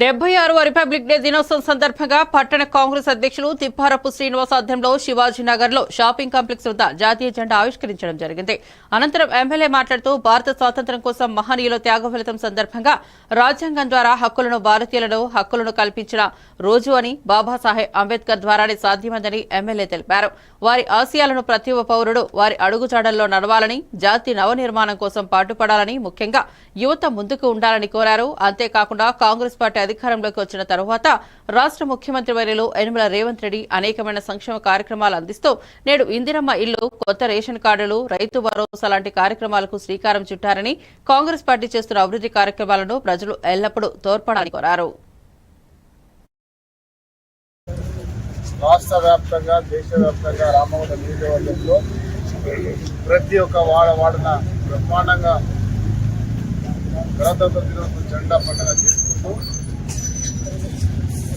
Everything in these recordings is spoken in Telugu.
డెబ్బై ఆరవ రిపబ్లిక్ డే దినోత్సవం సందర్భంగా పట్టణ కాంగ్రెస్ అధ్యక్షులు తిప్పారపు శ్రీనివాస్ ఆధ్వర్యంలో శివాజీనగర్లో షాపింగ్ కాంప్లెక్స్ వద్ద జాతీయ జెండా ఆవిష్కరించడం జరిగింది. అనంతరం ఎమ్మెల్యే మాట్లాడుతూ భారత స్వాతంత్ర్యం కోసం మహనీయుల త్యాగ ఫలితం సందర్భంగా రాజ్యాంగం ద్వారా హక్కులను భారతీయులను హక్కులను కల్పించిన రోజు అని బాబాసాహెబ్ అంబేద్కర్ ద్వారానే సాధ్యమైందని ఎమ్మెల్యే తెలిపారు. వారి ఆశయాలను ప్రతి పౌరుడు వారి అడుగుజాడల్లో నడవాలని జాతి నవనిర్మాణం కోసం పాటుపడాలని ముఖ్యంగా యువత ముందుకు ఉండాలని కోరారు. అంతేకాకుండా కాంగ్రెస్ పార్టీ అధికారంలోకి వచ్చిన తర్వాత రాష్ట్ర ముఖ్యమంత్రి వర్యులు యనమల రేవంత్ రెడ్డి అనేకమైన సంక్షేమ కార్యక్రమాలు అందిస్తూ నేడు ఇందిరమ్మ ఇల్లు కొత్త రేషన్ కార్డులు రైతు భరోసా లాంటి కార్యక్రమాలకు శ్రీకారం చుట్టారని కాంగ్రెస్ పార్టీ చేస్తున్న అభివృద్ధి కార్యక్రమాలను ప్రజలు ఎల్లప్పుడూ తోడ్పడాలని కోరారు. రాష్ట్ర వ్యాప్తంగా దేశవ్యాప్తంగా రామగుండ నియోజకవర్గంలో ప్రతి ఒక్క వాడ వాడన బ్రహ్మాండంగా గణతంత్ర దినోత్సవ జెండా పండుగ చేసుకుంటూ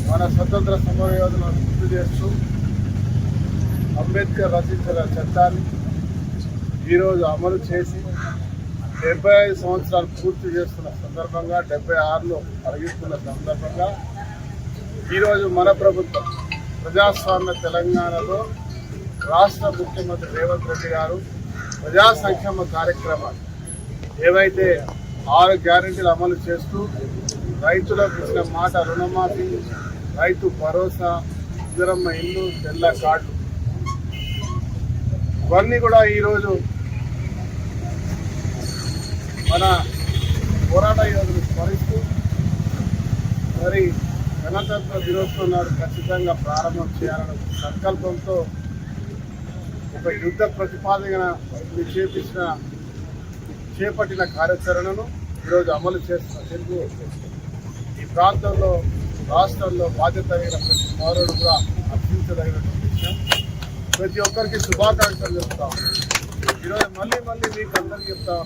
మన స్వతంత్ర సమరయోధులను గుర్తు చేస్తూ అంబేద్కర్ రచించిన చట్టాన్ని ఈరోజు అమలు చేసి డెబ్బై ఐదు సంవత్సరాలు పూర్తి చేస్తున్న సందర్భంగా డెబ్బై ఆరులో అడిగిస్తున్న సందర్భంగా ఈరోజు మన ప్రభుత్వం ప్రజాస్వామ్య తెలంగాణలో రాష్ట్ర ముఖ్యమంత్రి రేవంత్ రెడ్డి గారు ప్రజా సంక్షేమ కార్యక్రమాలు ఏవైతే ఆరు గ్యారెంటీలు అమలు చేస్తూ రైతులకు ఇచ్చిన మాట రుణమాఫీ రైతు భరోసా ఇద్దరమ్మ ఇల్లు తెల్ల కార్డు. ఇవన్నీ కూడా ఈరోజు మన పోరాట యోధులు స్మరిస్తూ మరి గణతంత్ర దినోత్సవం నాడు ఖచ్చితంగా ప్రారంభం చేయాలన్న సంకల్పంతో ఒక యుద్ధ ప్రతిపాదన చేపించిన చేపట్టిన కార్యాచరణను ఈరోజు అమలు చేస్తున్న తెలుగు ఈ ప్రాంతంలో రాష్ట్రంలో బాధ్యత అయిన ప్రతి పౌరుడు కూడా అర్థించదగినటువంటి విషయం. ప్రతి ఒక్కరికి శుభాకాంక్షలు చెప్తా ఈరోజు మళ్ళీ మళ్ళీ మీకు అందరికీ చెప్తా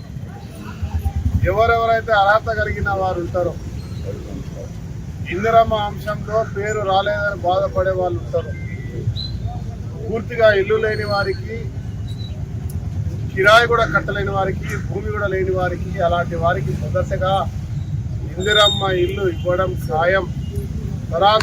ఎవరెవరైతే అర్హత కలిగిన వారు ఉంటారో ఇందిరమ్మ అంశంలో పేరు రాలేదని బాధపడే వాళ్ళు ఉంటారు. పూర్తిగా ఇల్లు లేని వారికి కిరాయి కూడా కట్టలేని వారికి భూమి కూడా లేని వారికి అలాంటి వారికి మొదటగా ఇందిరమ్మ ఇల్లు ఇవ్వడం సాయం. తర్వాత